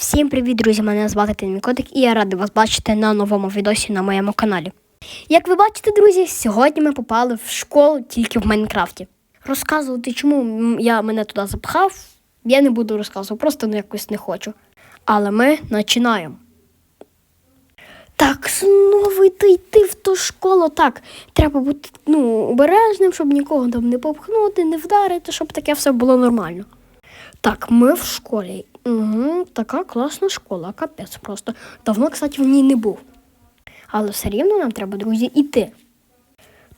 Всім привіт, друзі! Мене звати Тимі Котик і я радий вас бачити на новому відосі на моєму каналі. Як ви бачите, друзі, сьогодні ми попали в школу тільки в Майнкрафті. Розказувати, чому я мене туди запхав, я не буду розказувати, просто ну, якось не хочу. Але ми починаємо. Так, знову йти йти в ту школу. Так, треба бути ну, обережним, щоб нікого там не попхнути, не вдарити, щоб таке все було нормально. Так, ми в школі. Угу, така класна школа, капець просто. Давно, кстати, в ній не був. Але все рівно нам треба, друзі, іти.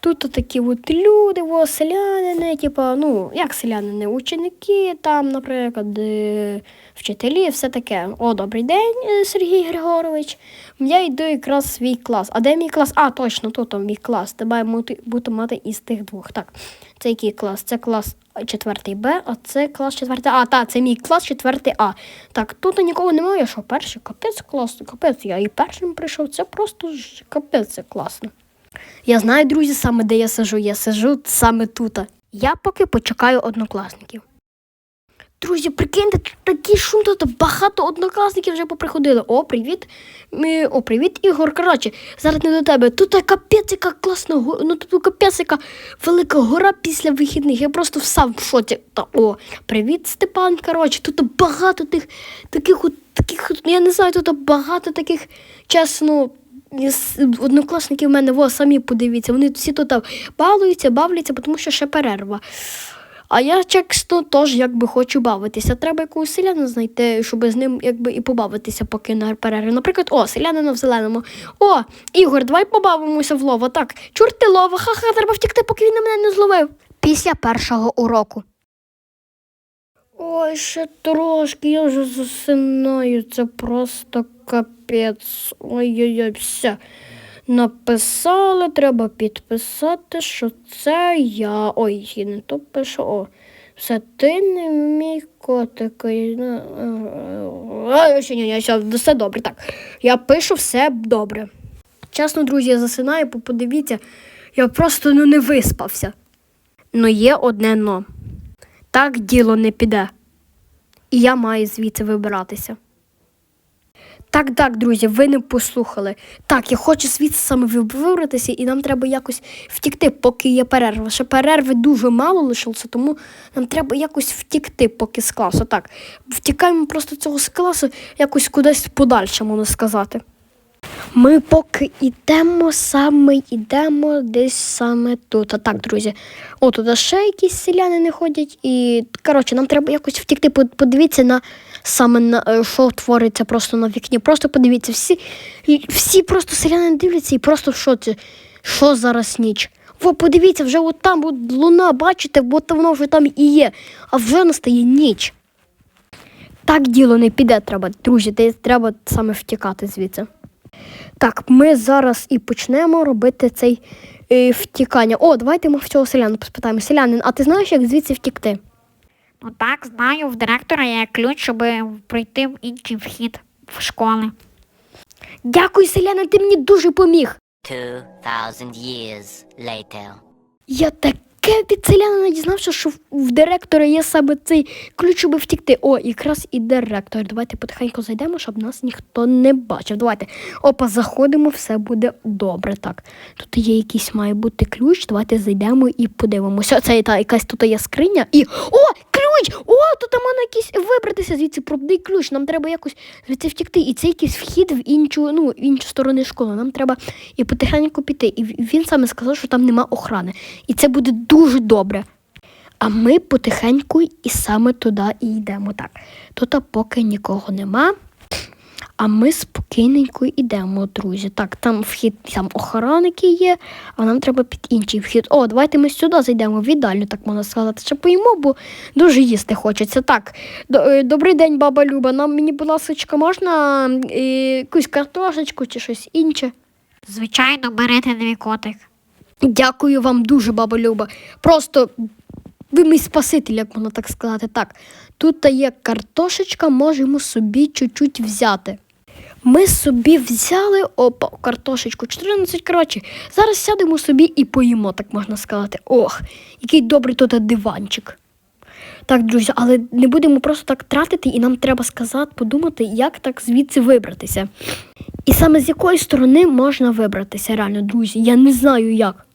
Тут такі от люди, о, селянини, типа, ну, як селянини, ученики, там, наприклад, е, вчителі, все таке. О, добрий день, е, Сергій Григорович. Я йду якраз в свій клас. А де мій клас? А, точно, тут мій клас. Бути, бути мати із тих двох. Так, це який клас? Це клас 4 Б, а це клас 4 А. Так, це мій клас 4 А. Так, тут нікого немає, що перший капець класно, капець. Я і першим прийшов. Це просто капець, це класно. Я знаю, друзі, саме де я сижу. Я сижу саме тут. Я поки почекаю однокласників. Друзі, прикиньте, тут такий шум, тут багато однокласників вже поприходили. О, привіт. Ми... О, привіт, Ігор. Коротше, зараз не до тебе. Тут капець, яка класна го- Ну тут капець, яка велика гора після вихідних. Я просто сам в шоці. Та о, привіт, Степан. Коротше, тут багато тих таких от таких, я не знаю, тут багато таких, чесно. Однокласники в мене, во, самі подивіться, вони всі тут балуються, бавляться, тому що ще перерва. А я чесно теж якби хочу бавитися. Треба якогось селянина знайти, щоб з ним якби і побавитися, поки на перерві. Наприклад, о, селянина в зеленому. О, Ігор, давай побавимося в лова. Так, чорти лова, ха-ха, треба втікти, поки він на мене не зловив. Після першого уроку. Ой, ще трошки, я вже засинаю. Це просто капець. Ой-ой-ой, все. Написали, треба підписати, що це я. Ой, я не то пишу. О, все ти не мій котик. Ой, ні, ні, все, все добре. Так. Я пишу все добре. Чесно, друзі, я засинаю, подивіться, я просто ну, не виспався. Ну є одне но. Так діло не піде. І я маю звідси вибиратися. Так, так, друзі, ви не послухали. Так, я хочу звідси саме вибратися, і нам треба якось втікти, поки є перерва. Ще перерви дуже мало лишилося, тому нам треба якось втікти, поки з класу. Так, втікаємо просто цього з класу якось кудись подальше, можна сказати. Ми поки йдемо саме йдемо десь саме тут. А так, друзі. О, туди ще якісь селяни не ходять. І коротше, нам треба якось втікти. Подивіться на саме на е, що твориться просто на вікні. Просто подивіться, всі, всі просто селяни дивляться і просто в шоці. Що зараз ніч? Во, подивіться, вже от там от луна, бачите, от воно вже там і є, а вже настає ніч. Так діло не піде, треба, друзі, де треба саме втікати звідси. Так, ми зараз і почнемо робити цей е, втікання. О, давайте ми в цього селяна поспитаємо. Селянин, а ти знаєш, як звідси втікти? Ну так, знаю, в директора є ключ, щоб пройти в інший вхід в школи. Дякую, селянин, ти мені дуже поміг. 2,000 years later. Я таке від селянина дізнався, що в директора є саме цей ключ, щоб втікти. О, якраз і директор. Давайте потихеньку зайдемо, щоб нас ніхто не бачив. Давайте. Опа, заходимо, все буде добре. Так. Тут є якийсь має бути ключ. Давайте зайдемо і подивимося. Це та якась тут є скриня. І. О! Ключ! Тут мене якийсь вибратися звідси, пробний ключ. Нам треба якось звідси втікти. І це якийсь вхід в іншу, ну, в іншу сторону школи. Нам треба і потихеньку піти. І він саме сказав, що там нема охорони. І це буде дуже добре. А ми потихеньку і саме туди і йдемо. Так, тут поки нікого нема. А ми спокійненько йдемо, друзі. Так, там вхід, там охоронники є, а нам треба під інший вхід. О, давайте ми сюди зайдемо в їдальню, так можна сказати, що поїмо, бо дуже їсти хочеться. Так, е, добрий день, баба Люба. Нам мені, будь ласка, можна е, якусь картошечку чи щось інше? Звичайно, берете дві котик. Дякую вам дуже, баба Люба. Просто ви мій спаситель, як можна так сказати. Так, тут є картошечка, можемо собі чуть-чуть взяти. Ми собі взяли опа, картошечку 14, коротше. Зараз сядемо собі і поїмо, так можна сказати. Ох, який добрий тут диванчик. Так, друзі, але не будемо просто так тратити, і нам треба сказати, подумати, як так звідси вибратися. І саме з якої сторони можна вибратися, реально, друзі. Я не знаю як.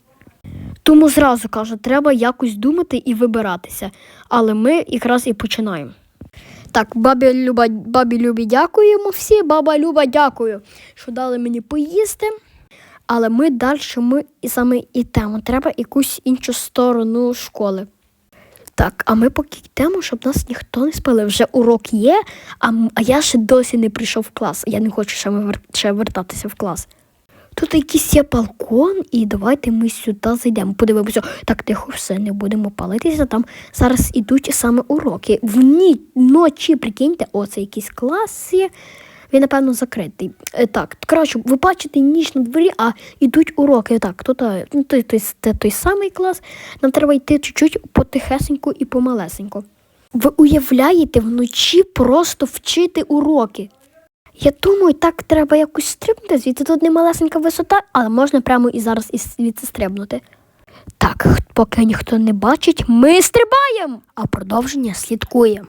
Тому зразу кажу, треба якось думати і вибиратися. Але ми якраз і починаємо. Так, бабі Люба, бабі Любі дякуємо всі. Баба Люба, дякую, що дали мені поїсти. Але ми далі ми і саме йдемо. Треба якусь іншу сторону школи. Так, а ми поки йдемо, щоб нас ніхто не спалив. Вже урок є, а, а я ще досі не прийшов в клас. Я не хочу ще, вер- ще вертатися в клас. Тут якийсь є балкон, і давайте ми сюди зайдемо. Подивимося. Так, тихо, все, не будемо палитися. Там зараз ідуть саме уроки. В ні, ночі, прикиньте, оце якийсь клас є. Він, напевно, закритий. Е, Так, коротше, ви бачите ніч на дворі, а йдуть уроки. Так, тут е, ну, той, той, той, той самий клас. Нам треба йти чуть-чуть потихесенько і помалесенько. Ви уявляєте, вночі просто вчити уроки. Я думаю, так треба якось стрибнути звідси. Тут не малесенька висота, але можна прямо і зараз і звідси стрибнути. Так, поки ніхто не бачить, ми стрибаємо, а продовження слідкує.